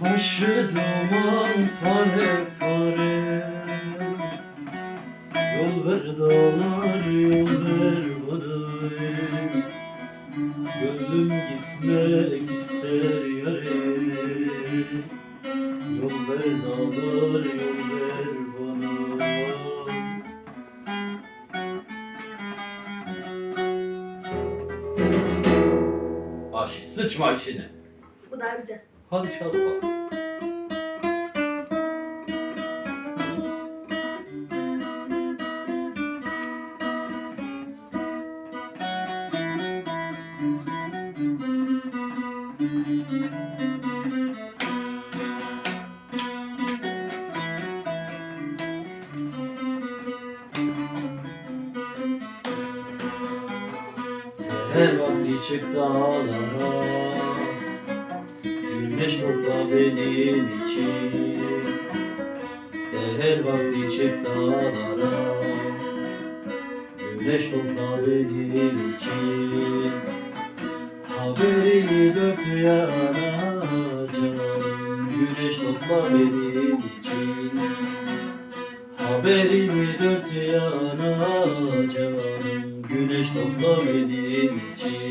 Başı duman pare pare Yol ver dağlar yol ver bana Gözüm gitmek ister yare. Yol ver dağlar yol ver bana Aşk sıçma işine. Bu daha güzel. Hadi çal bakalım. Seher vakti çık dağlara. Güneş topla benim için. Seher vakti çık dağlara. Güneş topla benim için. Haberini dört yana canım Güneş topla benim için. Haberini dört canım Güneş topla benim için